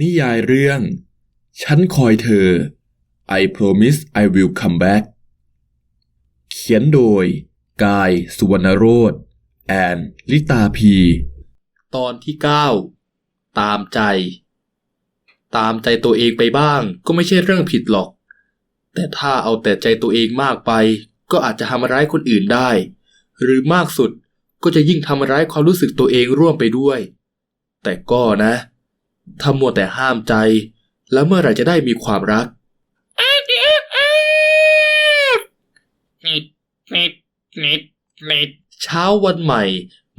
นิยายเรื่อง ฉันคอยเธอ I promise I will come back เขียนโดย กายสุวรรณโรธแอนลิตาพี ตอนที่ 9 ตามใจ ตามใจตัวเองไปบ้างก็ไม่ใช่เรื่องผิดหรอก แต่ถ้าเอาแต่ใจตัวเองมากไป ก็อาจจะทำร้ายคนอื่นได้ หรือมากสุดก็จะยิ่งทำร้ายความรู้สึกตัวเองร่วมไปด้วย แต่ก็นะ ถ้ามัวแต่ห้ามใจ แล้วเมื่อไหร่จะได้มีความรักนิดนิดนิดนิดเช้าวันใหม่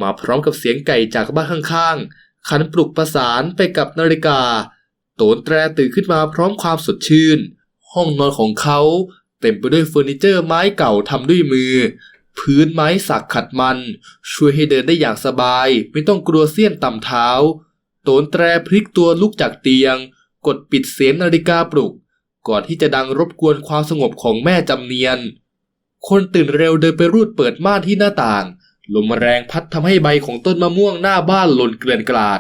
มาพร้อมกับเสียงไก่จากบ้านข้างๆ ขันปลุกประสานไปกับนาฬิกา โตนแตรตื่นขึ้นมาพร้อมความสดชื่น ห้องนอนของเขาเต็มไปด้วยเฟอร์นิเจอร์ไม้เก่าทำด้วยมือ พื้นไม้สักขัดมัน ช่วยให้เดินได้อย่างสบาย ไม่ต้องกลัวเสี้ยนต่ำเท้า ตนแตรพลิกตัวลุกจากเตียง กดปิดเสียงนาฬิกาปลุก ก่อนที่จะดังรบกวนความสงบของแม่จำเนียน คนตื่นเร็วเดินไปรูดเปิดม่านที่หน้าต่าง ลมแรงพัดทำให้ใบของต้นมะม่วงหน้าบ้านหล่นเกลื่อนกลาด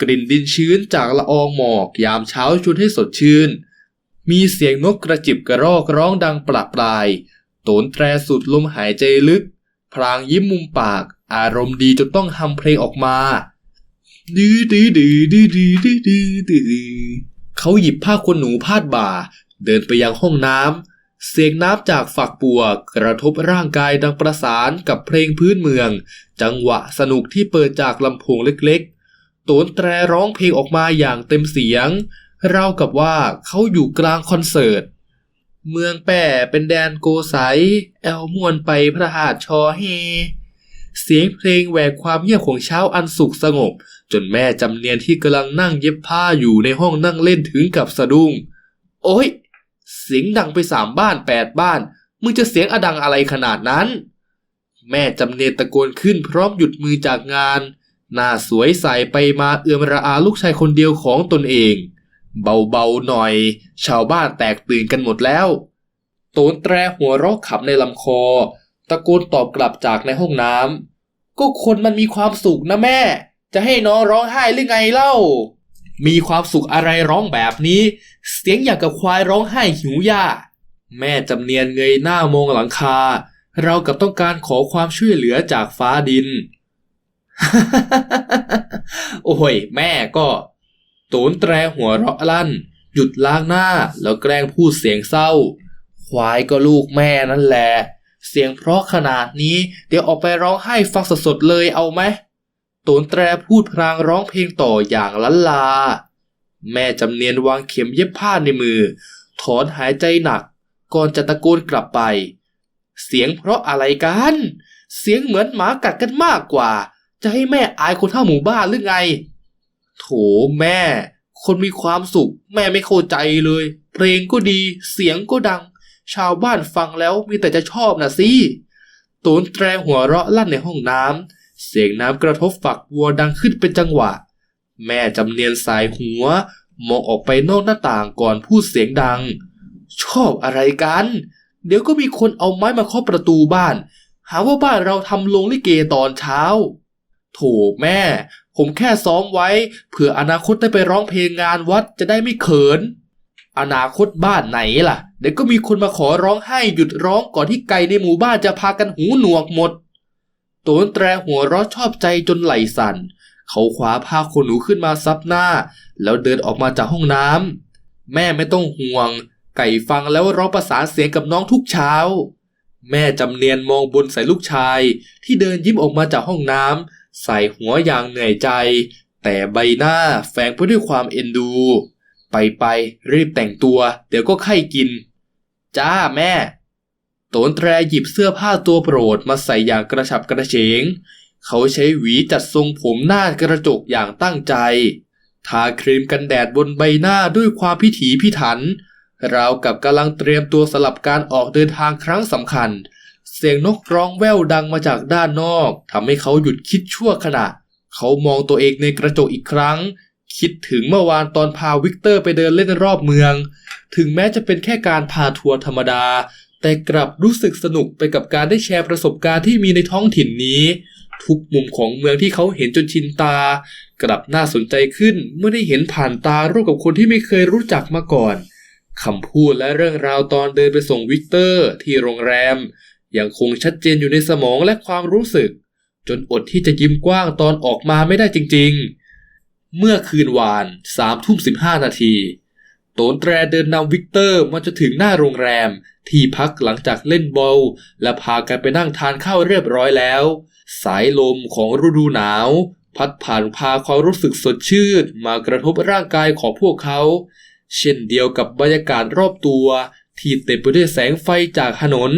กลิ่นดินชื้นจากละอองหมอกยามเช้าชวนให้สดชื่น มีเสียงนกกระจิบกระรอกร้องดังปราปรายโตนแตรสุดลมหายใจลึก พลางยิ้มมุมปาก อารมณ์ดีจนต้องทำเพลงออกมา ดื้อดื้อดื้อดื้อดื้อดื้อดื้อดื้อเขาหยิบผ้าขนหนูพาดบ่า เดินไปยังห้องน้ำเสียงน้ำจากฝักบัว กระทบร่างกายดังประสานกับเพลงพื้นเมือง จังหวะสนุกที่เปิดจากลำโพงเล็กๆโตนแตรร้องเพลงออกมาอย่างเต็มเสียงราวกับว่าเขาอยู่กลางคอนเสิร์ต เมืองแป่เป็นแดนโกไสแอลมวนไปพระหาดชอเฮ เสียงเพลงแหวกความเงียบของเช้าอันสุขสงบ จนแม่จำเนียนที่กำลังนั่งเย็บผ้าอยู่ในห้องนั่งเล่นถึงกับสะดุ้ง โอ๊ยเสียงดังไปสามบ้านแปดบ้าน มึงจะเสียงอดังอะไรขนาดนั้น แม่จำเนียนตะโกนขึ้นพร้อมหยุดมือจากงาน หน้าสวยใสไปมาเอื้อมระอาลูกชายคนเดียวของตนเอง เบาๆหน่อย ชาวบ้านแตกตื่นกันหมดแล้ว โตนแตรหัวเราะขับในลำคอ ตะโกนตอบกลับจากในห้องน้ำก็คนมันมีความสุขนะแม่ จะให้น้องร้องไห้หรือไงเล่า มีความสุขอะไรร้องแบบนี้ เสียงอย่างกับควายร้องไห้หิวหญ้าแม่จำเนียนเงยหน้ามองหลังคา เรากับต้องการขอความช่วยเหลือจากฟ้าดิน โอ้ย แม่ก็โตนแตรหัวเราะลั่น หยุดล้างหน้าแล้วแกล้งพูดเสียงเศร้า ควายก็ลูกแม่นั่นแหละ เสียงเพราะขนาดนี้ เดี๋ยวออกไปร้องไห้ฟังสดๆเลยเอาไหมโตนแตรพูดพลางร้องเพลงต่ออย่างลันลา แม่จำเนียนวางเข็มเย็บผ้าในมือ ถอนหายใจหนัก ก่อนจะตะโกนกลับไป เสียงเพราะอะไรกัน เสียงเหมือนหมากัดกันมากกว่า จะให้แม่อายคนทั้งหมู่บ้านหรือไง โถแม่ คนมีความสุข แม่ไม่เข้าใจเลย เพลงก็ดี เสียงก็ดัง ชาวบ้านฟังแล้วมีแต่จะชอบนะสิโตนแตรหัวเราะลั่นในห้องน้ำ เสียงน้ำกระทบฝักวัวดังขึ้นเป็นจังหวะ แม่จำเนียนสายหัว มองออกไปนอกหน้าต่างก่อนพูดเสียงดัง ชอบอะไรกัน เดี๋ยวก็มีคนเอาไม้มาเคาะประตูบ้าน หาว่าบ้านเราทำโรงลิเกตอนเช้า โถแม่ ผมแค่ซ้อมไว้ เผื่ออนาคตได้ไปร้องเพลงงานวัดจะได้ไม่เขิน อนาคตบ้านไหนล่ะ เดี๋ยวก็มีคนมาขอร้องให้หยุดร้องก่อนที่ไก่ในหมู่บ้านจะพากันหูหนวกหมดโตนแตรหัวเร้อชอบใจจนไหลสั่น เขาคว้าผ้าขนหนูขึ้นมาซับหน้า แล้วเดินออกมาจากห้องน้ำแม่ไม่ต้องห่วง ไก่ฟังแล้วร้องประสานเสียงกับน้องทุกเช้า แม่จำเนียนมองบนใส่ลูกชาย ที่เดินยิ้มออกมาจากห้องน้ำใส่หัวอย่างเหนื่อยใจ แต่ใบหน้าแฝงไปด้วยความเอ็นดู ไปไปรีบแต่งตัว เดี๋ยวก็ไข้กิน จ้าแม่ โตนแตรหยิบเสื้อผ้าตัวโปรดมาใส่อย่างกระฉับกระเฉง เขาใช้หวีจัดทรงผมหน้ากระจกอย่างตั้งใจ ทาครีมกันแดดบนใบหน้าด้วยความพิถีพิถัน ราวกับกำลังเตรียมตัวสลับการออกเดินทางครั้งสำคัญ เสียงนกร้องแว่วดังมาจากด้านนอกทำให้เขาหยุดคิดชั่วขณะ เขามองตัวเองในกระจกอีกครั้ง คิดถึงเมื่อวานตอนพาวิกเตอร์ไปเดินเล่นรอบเมือง ถึงแม้จะเป็นแค่การพาทัวร์ธรรมดา แต่กลับรู้สึกสนุกไปกับการได้แชร์ประสบการณ์ที่มีในท้องถิ่นนี้ ทุกมุมของเมืองที่เขาเห็นจนชินตา กลับน่าสนใจขึ้นเมื่อได้เห็นผ่านตาร่วมกับคนที่ไม่เคยรู้จักมาก่อนคำพูดและเรื่องราวตอนเดินไปส่งวิกเตอร์ที่โรงแรม ยังคงชัดเจนอยู่ในสมองและความรู้สึก จนอดที่จะยิ้มกว้างตอนออกมาไม่ได้จริง ๆ เมื่อคืนวานสามทุ่มสิบห้านาทีโตนแตรเดินนำวิกเตอร์มาจะถึงหน้าโรงแรม ที่พักหลังจากเล่นบอลและพากันไปนั่งทานข้าวเรียบร้อยแล้ว สายลมของฤดูหนาว พัดผ่านพาความรู้สึกสดชื่นมากระทบร่างกายของพวกเขา เช่นเดียวกับบรรยากาศรอบตัว ที่เต็มไปด้วยแสงไฟจากถนน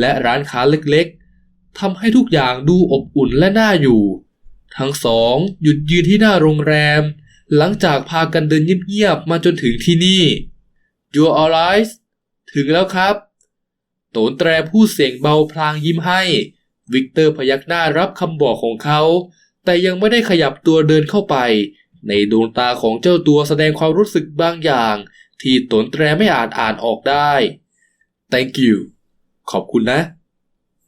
และร้านค้าเล็กๆทำให้ทุกอย่างดูอบอุ่นและน่าอยู่ ทั้งสองหยุดยืนที่หน้าโรงแรม หลังจากพากันเดินเงียบๆมาจนถึงที่นี่ You're alright ถึงแล้วครับ โตนแตรพูดเสียงเบาพลางยิ้มให้ วิกเตอร์พยักหน้ารับคำบอกของเขา แต่ยังไม่ได้ขยับตัวเดินเข้าไป ในดวงตาของเจ้าตัวแสดงความรู้สึกบางอย่าง ที่ตนแตรไม่อาจอ่านออกได้ Thank you ขอบคุณนะ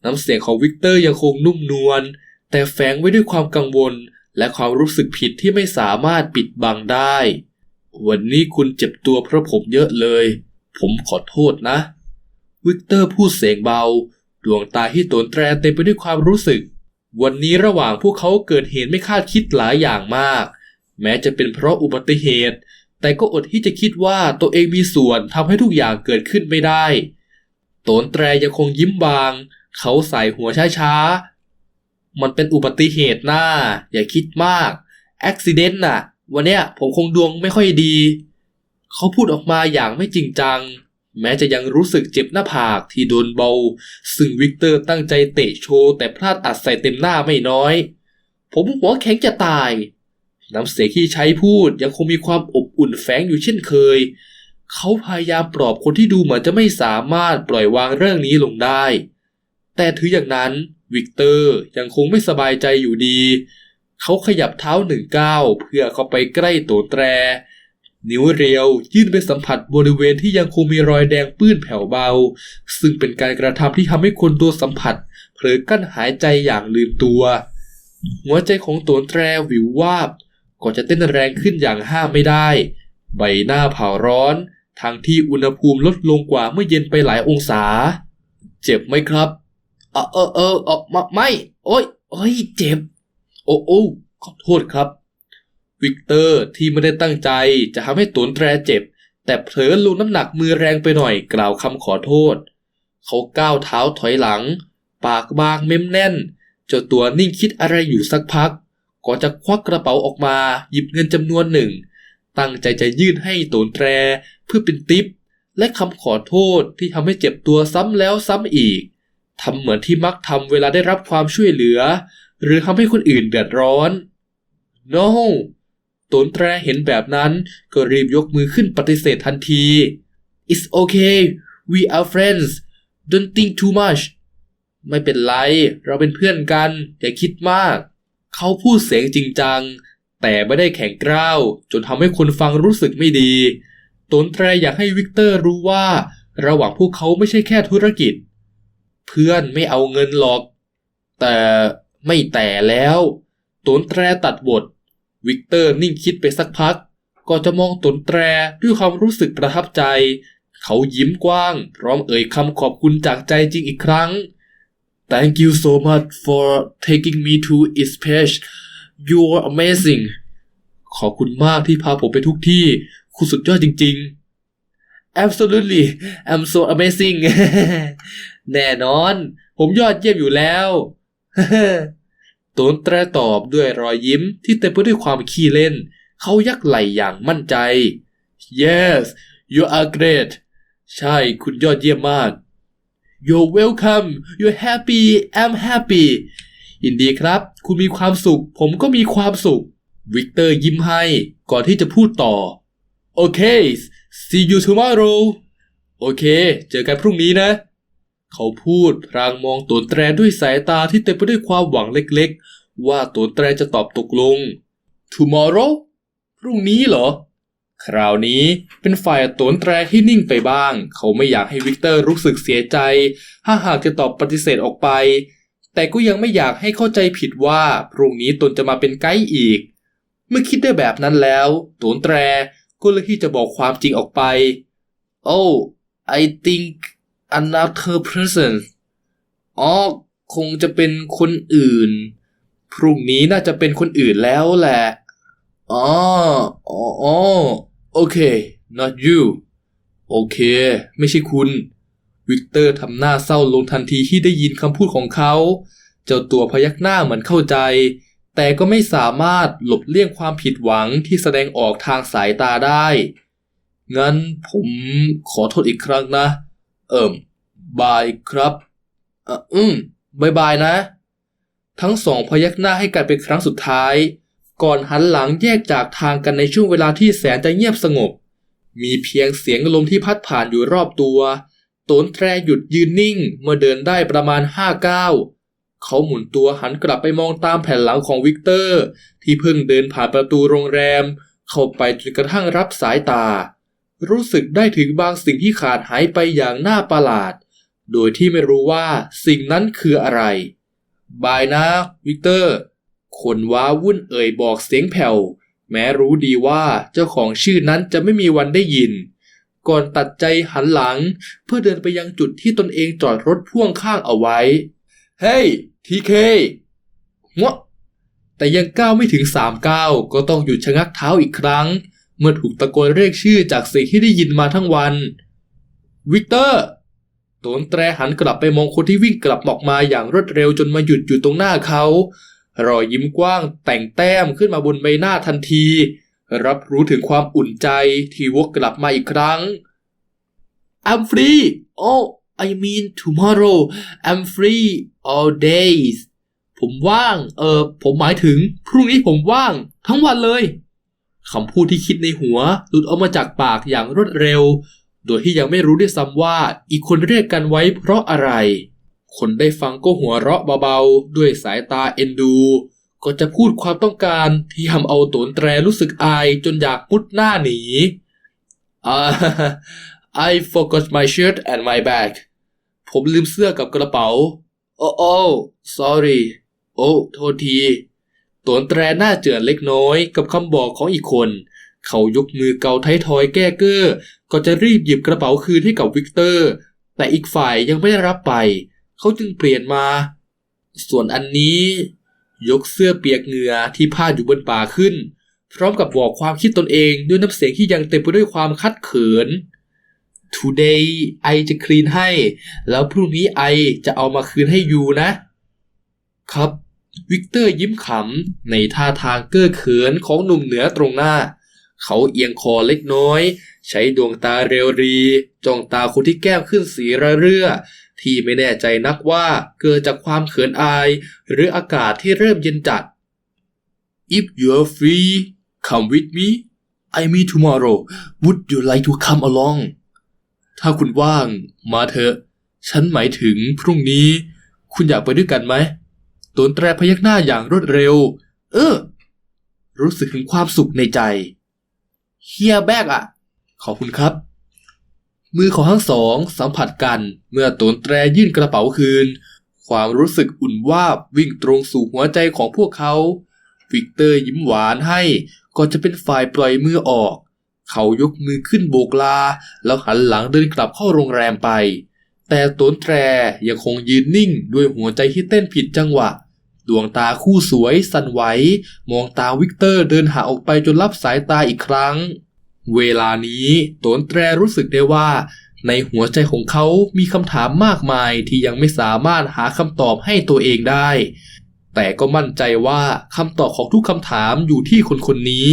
น้ำเสียงของวิกเตอร์ยังคงนุ่มนวล แต่แฝงไว้ด้วยความกังวลและความรู้สึกผิดที่ไม่สามารถปิดบังได้ วันนี้คุณเจ็บตัวเพราะผมเยอะเลย ผมขอโทษนะ วิกเตอร์พูดเสียงเบา ดวงตาที่โตนแตรเต็มไปด้วยความรู้สึก วันนี้ระหว่างพวกเขาเกิดเหตุไม่คาดคิดหลายอย่างมาก แม้จะเป็นเพราะอุบัติเหตุ แต่ก็อดที่จะคิดว่าตัวเองมีส่วนทำให้ทุกอย่างเกิดขึ้นไม่ได้ โตนแตรยังคงยิ้มบาง เขาใส่หัวช้าๆ มันเป็นอุบัติเหตุน่าอย่าคิดมากอุบิเหตุน่ะ วันเนี้ยผมคงดวงไม่ค่อยดี เขาพูดออกมาอย่างไม่จริงจัง แม้จะยังรู้สึกเจ็บหน้าผากที่โดนเบา ซึ่งวิกเตอร์ตั้งใจเตะโชว์แต่พลาดอัดใส่เต็มหน้าไม่น้อย ผมหัวแข็งจะตาย น้ำเสียงที่ใช้พูดยังคงมีความอบอุ่นแฝงอยู่เช่นเคย เขาพยายามปลอบคนที่ดูเหมือนจะไม่สามารถปล่อยวางเรื่องนี้ลงได้ แต่ถืออย่างนั้น วิกเตอร์ยังคงไม่สบายใจอยู่ดี เขาขยับเท้าหนึ่งก้าวเพื่อเข้าไปใกล้โตแตร นิ้วเรียวยื่นไปสัมผัสบริเวณที่ยังคงมีรอยแดงปื้นแผ่วเบา ซึ่งเป็นการกระทำที่ทำให้คนตัวสัมผัสเผลอกั้นหายใจอย่างลืมตัว หัวใจของโตนแตรวิววาบก่อนจะเต้นแรงขึ้นอย่างห้ามไม่ได้ ใบหน้าเผาร้อนทางที่อุณหภูมิลดลงกว่าเมื่อเย็นไปหลายองศา เจ็บไหมครับ เออเออเออออไม่ไม่ โอ้ยโอ้ยเจ็บ โอ้โอ้ขอโทษครับ วิกเตอร์ที่ไม่ได้ตั้งใจจะทำให้ตนแตรเจ็บ แต่เผลอลงน้ำหนักมือแรงไปหน่อยกล่าวคำขอโทษ เขาก้าวเท้าถอยหลัง ปากบางเม้มแน่นเจ้าตัวนิ่งคิดอะไรอยู่สักพักก่อนจะควักกระเป๋าออกมา หยิบเงินจำนวนหนึ่ง ตั้งใจจะยื่นให้โตนแตรเพื่อเป็นติปและคำขอโทษที่ทำให้เจ็บตัวซ้ำแล้วซ้ำอีก ทำเหมือนที่มักทำเวลาได้รับความช่วยเหลือ หรือทำให้คนอื่นเดือดร้อน no ตนแตรเห็นแบบนั้นก็รีบยกมือขึ้นปฏิเสธทันที it's okay we are friends don't think too much ไม่เป็นไร เราเป็นเพื่อนกัน อย่าคิดมาก เขาพูดเสียงจริงจัง แต่ไม่ได้แข็งกร้าว จนทำให้คนฟังรู้สึกไม่ดี ตนแตรอยากให้วิกเตอร์รู้ว่า ระหว่างพวกเขาไม่ใช่แค่ธุรกิจ เพื่อนไม่เอาเงินหรอก แต่ไม่แต่แล้วตนแตรตัดบท วิกเตอร์นิ่งคิดไปสักพัก ก็จะมองตนแตรด้วยความรู้สึกประทับใจ เขายิ้มกว้าง พร้อมเอ่ยคำขอบคุณจากใจจริงอีกครั้ง Thank you so much for taking me to its page You're amazing ขอบคุณมากที่พาผมไปทุกที่ คุณสุดยอดจริง ๆ Absolutely I'm so amazing แน่นอน ผมยอดเยี่ยมอยู่แล้วโตนแตรตอบด้วยรอยยิ้มที่เต็มไปด้วยความขี้เล่น เขายักไหลอย่างมั่นใจ Yes you are great ใช่คุณยอดเยี่ยมมาก You're welcome You're happy I'm happy ยินดีครับ คุณมีความสุข ผมก็มีความสุข วิกเตอร์ยิ้มให้ ก่อนที่จะพูดต่อ โอเค see you tomorrow โอเค เจอกันพรุ่งนี้นะ เขาพูดพรางมองตนแตรด้วยสายตาที่เต็มไปด้วยความหวังเล็กๆ ว่าตนแตรจะตอบตกลง tomorrow พรุ่งนี้เหรอ คราวนี้เป็นฝ่ายตนแตรที่นิ่งไปบ้าง เขาไม่อยากให้วิกเตอร์รู้สึกเสียใจ ถ้าหากจะตอบปฏิเสธออกไป แต่ก็ยังไม่อยากให้เข้าใจผิดว่าพรุ่งนี้ตนจะมาเป็นไกด์อีก เมื่อคิดได้แบบนั้นแล้วโตนแตรก็เลยที่จะบอกความจริงออกไป Oh I think another person อ๋อคงจะเป็นคนอื่น พรุ่งนี้น่าจะเป็นคนอื่นแล้วแหละ อ๋อ อ๋อ โอเค not you โอเค ไม่ใช่คุณ วิกเตอร์ทำหน้าเศร้าลงทันทีที่ได้ยินคำพูดของเขา เจ้าตัวพยักหน้าเหมือนเข้าใจ แต่ก็ไม่สามารถหลบเลี่ยงความผิดหวังที่แสดงออกทางสายตาได้ งั้นผมขอโทษอีกครั้งนะเเอิ่มบายครับอืมบายบายนะ ทั้งสองพยักหน้าให้กันเป็นครั้งสุดท้าย ก่อนหันหลังแยกจากทางกันในช่วงเวลาที่แสนจะเงียบสงบ มีเพียงเสียงลมที่พัดผ่านอยู่รอบตัวตนแตรหยุดยืนนิ่งเมื่อเดินได้ประมาณห้าก้าวเขาหมุนตัวหันกลับไปมองตามแผ่นหลังของวิกเตอร์ ที่เพิ่งเดินผ่านประตูโรงแรม เข้าไปจนกระทั่งรับสายตา รู้สึกได้ถึงบางสิ่งที่ขาดหายไปอย่างน่าประหลาด โดยที่ไม่รู้ว่าสิ่งนั้นคืออะไร บายนะ วิกเตอร์ คนว้าวุ่นเอ่ยบอกเสียงแผ่ว แม้รู้ดีว่าเจ้าของชื่อนั้นจะไม่มีวันได้ยิน ก่อนตัดใจหันหลัง เพื่อเดินไปยังจุดที่ตนเองจอดรถพ่วงข้างเอาไว้ เฮ้ยทีเคหัวแต่ยังก้าวไม่ถึงสามก้าวก็ต้องหยุดชะงักเท้าอีกครั้งเเมื่อถูกตะโกนเรียกชื่อจากเสียงที่ได้ยินมาทั้งวัน วิกเตอร์ตนแตรหันกลับไปมองคนที่วิ่งกลับออกมาอย่างรวดเร็วจนมาหยุดอยู่ตรงหน้าเขา รอยยิ้มกว้างแต่งแต้มขึ้นมาบนใบหน้าทันที รับรู้ถึงความอุ่นใจที่วกกลับมาอีกครั้ง I'm free oh I mean tomorrow I'm free all days ผมว่าง เออผมหมายถึง พรุ่งนี้ผมว่าง ทั้งวันเลย คำพูดที่คิดในหัวหลุดออกมาจากปากอย่างรวดเร็ว โดยที่ยังไม่รู้ด้วยซ้ำว่าอีกคนเรียกกันไว้เพราะอะไร คนได้ฟังก็หัวเราะเบาๆ ด้วยสายตาเอ็นดู ก็จะพูดความต้องการที่ทำเอาโตนแตรรู้สึกอายจนอยากมุดหน้าหนีอ่า I forgot my shirt and my bag ผมลืมเสื้อกับกระเป๋า โอ้โอ้ sorry โอ้ โทษที โตนแตรหน้าเจือนเล็กน้อยกับคำบอกของอีกคน เขายกมือเกาไททอยแก้เก้อก็จะรีบหยิบกระเป๋าคืนให้กับวิกเตอร์ แต่อีกฝ่ายยังไม่ได้รับไป เขาจึงเปลี่ยนมา ส่วนอันนี้ ยกเสื้อเปียกเหงื่อที่พาดอยู่บนบ่าขึ้น พร้อมกับบอกความคิดตนเองด้วยน้ำเสียงที่ยังเต็มไปด้วยความคัดเขิน Today ไอจะคลีนให้ แล้วพรุ่งนี้ไอจะเอามาคืนให้ยูนะ ครับ วิกเตอร์ยิ้มขำในท่าทางเก้อเขินของหนุ่มเหนือตรงหน้า เขาเอียงคอเล็กน้อย ใช้ดวงตาเรียวรี จ้องตาคนที่แก้มขึ้นสีระเรื่อ ที่ไม่แน่ใจนักว่าเกิดจากความเขินอาย หรืออากาศที่เริ่มเย็นจัด If you're free come with me I mean tomorrow would you like to come along ถ้าคุณว่าง มาเถอะ ฉันหมายถึงพรุ่งนี้ คุณอยากไปด้วยกันไหม ตนแตรพยักหน้าอย่างรวดเร็ว เออ รู้สึกถึงความสุขในใจเฮียแบกอะขอบคุณครับ มือของทั้งสองสัมผัสกันเมื่อตนแตรยื่นกระเป๋าคืน ความรู้สึกอุ่นวาบวิ่งตรงสู่หัวใจของพวกเขา วิกเตอร์ยิ้มหวานให้ก่อนจะเป็นฝ่ายปล่อยมือออก เขายกมือขึ้นโบกลา แล้วหันหลังเดินกลับเข้าโรงแรมไป แต่ตนแตรยังคงยืนนิ่งด้วยหัวใจที่เต้นผิดจังหวะ ดวงตาคู่สวยสั่นไหว มองตาวิกเตอร์เดินหาออกไปจนรับสายตาอีกครั้ง เวลานี้ตนแตรรู้สึกได้ว่า ในหัวใจของเขามีคำถามมากมายที่ยังไม่สามารถหาคำตอบให้ตัวเองได้ แต่ก็มั่นใจว่าคำตอบของทุกคำถามอยู่ที่คนคนนี้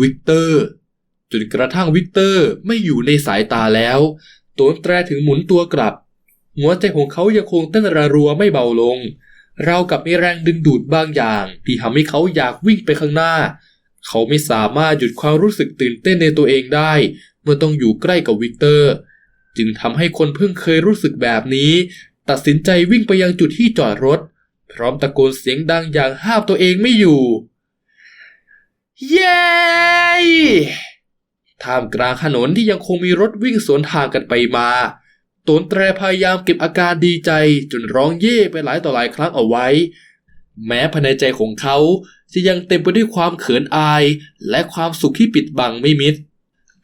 วิกเตอร์ จนกระทั่งวิกเตอร์ไม่อยู่ในสายตาแล้วตนแตรถึงหมุนตัวกลับ หัวใจของเขายังคงเต้นระรัวไม่เบาลง เรากับมีแรงดึงดูดบางอย่าง ที่ทำให้เขาอยากวิ่งไปข้างหน้า เขาไม่สามารถหยุดความรู้สึกตื่นเต้นในตัวเองได้ เมื่อต้องอยู่ใกล้กับวิกเตอร์ จึงทำให้คนเพิ่งเคยรู้สึกแบบนี้ ตัดสินใจวิ่งไปยังจุดที่จอดรถ พร้อมตะโกนเสียงดังอย่างห้ามตัวเองไม่อยู่ เย้ท่ามกลางถนนที่ยังคงมีรถวิ่งสวนทางกันไปมา ตูนแตรพยายามเก็บอาการดีใจจนร้องเย่ไปหลายต่อหลายครั้งเอาไว้ แม้ภายในใจของเขาจะยังเต็มไปด้วยความเขินอาย และความสุขที่ปิดบังไม่มิด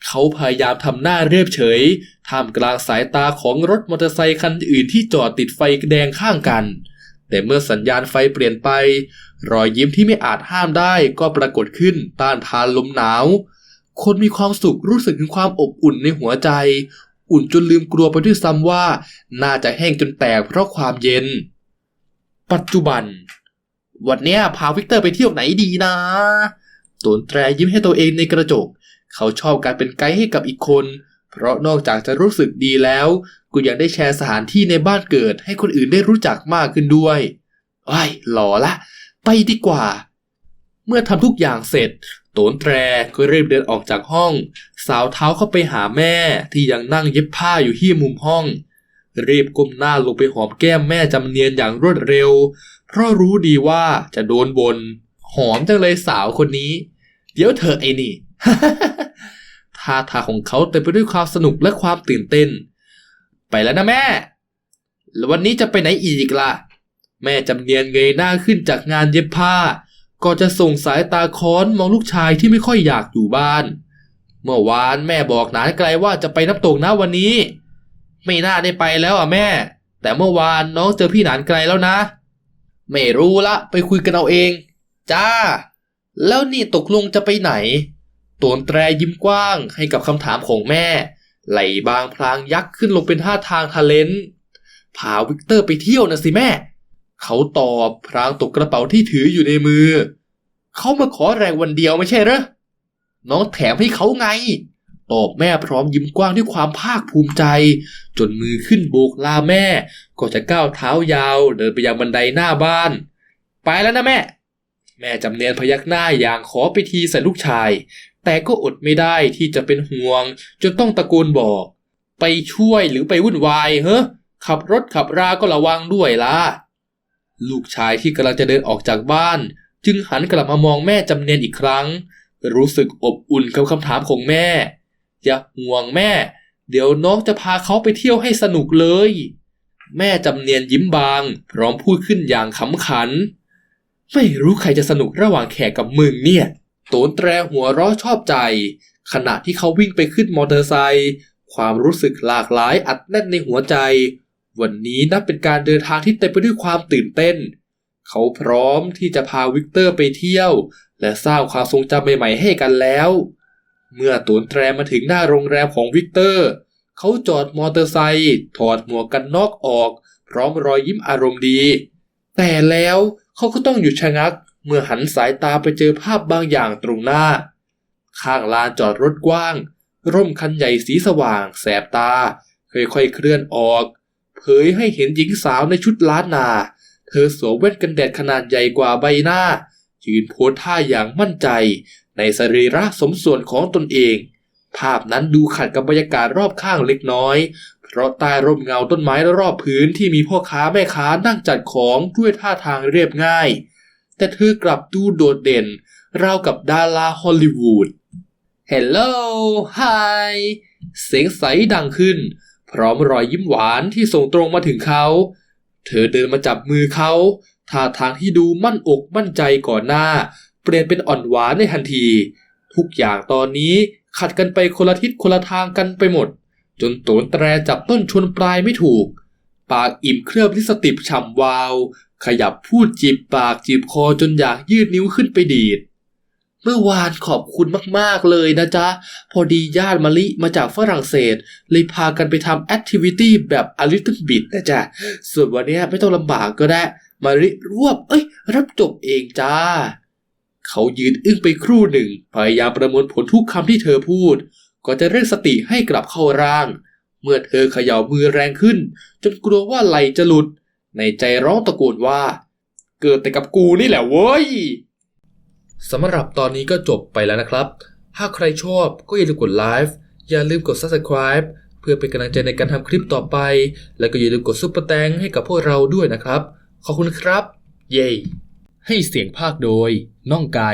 เขาพยายามทำหน้าเรียบเฉยท่ามกลางสายตาของรถมอเตอร์ไซคันอื่นที่จอดติดไฟแดงข้างกัน แต่เมื่อสัญญาณไฟเปลี่ยนไป รอยยิ้มที่ไม่อาจห้ามได้ก็ปรากฏขึ้นต้านทานลมหนาว คนมีความสุขรู้สึกถึงความอบอุ่นในหัวใจ อุ่นจนลืมกลัวไปด้วยซ้ำว่า น่าจะแห้งจนแตกเพราะความเย็น ปัจจุบัน วันเนี้ยพาวิกเตอร์ไปเที่ยวไหนดีนะตนแตรยิ้มให้ตัวเองในกระจก เขาชอบการเป็นไกด์ให้กับอีกคน เพราะนอกจากจะรู้สึกดีแล้วก็ยังได้แชร์สถานที่ในบ้านเกิดให้คนอื่นได้รู้จักมากขึ้นด้วยไอ้หล่อละ ไปดีกว่า เมื่อทำทุกอย่างเสร็จ โตนแตรก็รีบเดินออกจากห้อง สาวเท้าเข้าไปหาแม่ที่ยังนั่งเย็บผ้าอยู่ที่มุมห้อง รีบก้มหน้าลงไปหอมแก้มแม่จำเนียนอย่างรวดเร็ว เพราะรู้ดีว่าจะโดนบน หอมจังเลยสาวคนนี้ เดี๋ยวเธอไอ้นี่ท่าทางของเขาเต็มไปด้วยความสนุกและความตื่นเต้น ไปแล้วนะแม่ แล้ววันนี้จะไปไหนอีกล่ะ แม่จำเนียนเงยหน้าขึ้นจากงานเย็บผ้า ก็จะส่งสายตาค้อนมองลูกชายที่ไม่ค่อยอยากอยู่บ้าน เมื่อวานแม่บอกหนานไกลว่าจะไปน้ำตกนะวันนี้ ไม่น่าได้ไปแล้วอะแม่ แต่เมื่อวานน้องเจอพี่หนานไกลแล้วนะ ไม่รู้ละไปคุยกันเอาเอง จ้า แล้วนี่ตกลงจะไปไหนตวนแตรยิ้มกว้างให้กับคำถามของแม่ ไหลบางพลางยักขึ้นลงเป็นท่าทางทะเลนพาวิกเตอร์ไปเที่ยวนะสิแม่ เขาตอบพรางตกกระเป๋าที่ถืออยู่ในมือ เขามาขอแรงวันเดียวไม่ใช่เหรอ น้องแถมให้เขาไง ตอบแม่พร้อมยิ้มกว้างด้วยความภาคภูมิใจ จนมือขึ้นโบกลาแม่ ก็จะก้าวเท้ายาวเดินไปยังบันไดหน้าบ้าน ไปแล้วนะแม่ แม่จำเนียนพยักหน้าอย่างขอไปทีใส่ลูกชาย แต่ก็อดไม่ได้ที่จะเป็นห่วง จนต้องตะโกนบอก ไปช่วยหรือไปวุ่นวายเฮ้ขับรถขับราก็ระวังด้วยล่ะ ลูกชายที่กำลังจะเดินออกจากบ้าน จึงหันกลับมามองแม่จำเนียนอีกครั้ง รู้สึกอบอุ่นกับคำถามของแม่ อย่าห่วงแม่ เดี๋ยวน้องจะพาเขาไปเที่ยวให้สนุกเลย แม่จำเนียนยิ้มบาง พร้อมพูดขึ้นอย่างขำขัน ไม่รู้ใครจะสนุกระหว่างแขกกับมึงเนี่ยโตนแตรหัวเราะชอบใจ ขณะที่เขาวิ่งไปขึ้นมอเตอร์ไซค์ความรู้สึกหลากหลายอัดแน่นในหัวใจ วันนี้นับเป็นการเดินทางที่เต็มไปด้วยความตื่นเต้น เขาพร้อมที่จะพาวิกเตอร์ไปเที่ยว และสร้างความทรงจำใหม่ๆให้กันแล้ว เมื่อตูนแตรมาถึงหน้าโรงแรมของวิกเตอร์ เขาจอดมอเตอร์ไซค์ถอดหมวกกันน็อกออก พร้อมรอยยิ้มอารมณ์ดี แต่แล้วเขาก็ต้องหยุดชะงัก เมื่อหันสายตาไปเจอภาพบางอย่างตรงหน้า ข้างลานจอดรถกว้าง ร่มคันใหญ่สีสว่าง แสบตาค่อยๆเคลื่อนออก เผยให้เห็นหญิงสาวในชุดล้านนา เธอสวมแว่นกันแดดขนาดใหญ่กว่าใบหน้า ยืนโพสท่าอย่างมั่นใจ ในสรีระสมส่วนของตนเอง ภาพนั้นดูขัดกับบรรยากาศรอบข้างเล็กน้อย เพราะใต้ร่มเงาต้นไม้รอบพื้นที่มีพ่อค้าแม่ค้านั่งจัดของด้วยท่าทางเรียบง่าย แต่เธอกลับดูโดดเด่น ราวกับดาราฮอลลีวูด Hello Hi เสียงใสดังขึ้น พร้อมรอยยิ้มหวานที่ส่งตรงมาถึงเขา เธอเดินมาจับมือเขาท่าทางที่ดูมั่นอกมั่นใจก่อนหน้า เปลี่ยนเป็นอ่อนหวานในทันที ทุกอย่างตอนนี้ขัดกันไปคนละทิศคนละทางกันไปหมด จนโตนแตรจับต้นชนปลายไม่ถูก ปากอิ่มเคลือบลิสติกฉ่ำวาว ขยับพูดจีบปากจีบคอจนอยากยืดนิ้วขึ้นไปดีด เมื่อวานขอบคุณมากๆเลยนะจ๊ะ พอดีญาติมะลิมาจากฝรั่งเศส เลยพากันไปทำแอคทิวิตี้แบบ a little bit นะจ๊ะ ส่วนวันนี้ไม่ต้องลำบากก็ได้ มาลิรวบ เอ้ย รับจบเองจ้า เขายืนอึ้งไปครู่หนึ่ง พยายามประมวลผลทุกคำที่เธอพูด ก็จะเรียกสติให้กลับเข้าร่าง เมื่อเธอเขย่ามือแรงขึ้น จนกลัวว่าไหลจะหลุด ในใจร้องตะโกนว่า เกิดแต่กับกูนี่แหละเว้ย สำหรับตอนนี้ก็จบไปแล้วนะครับถ้าใครชอบก็อย่าลืมกดไลฟ์อย่าลืมกด subscribe เพื่อเป็นกำลังใจในการทำคลิปต่อไป แล้วก็อย่าลืมกดซุปเปอร์แตงให้กับพวกเราด้วยนะครับ ขอบคุณครับ เย้ให้เสียงภาคโดย น้องไก่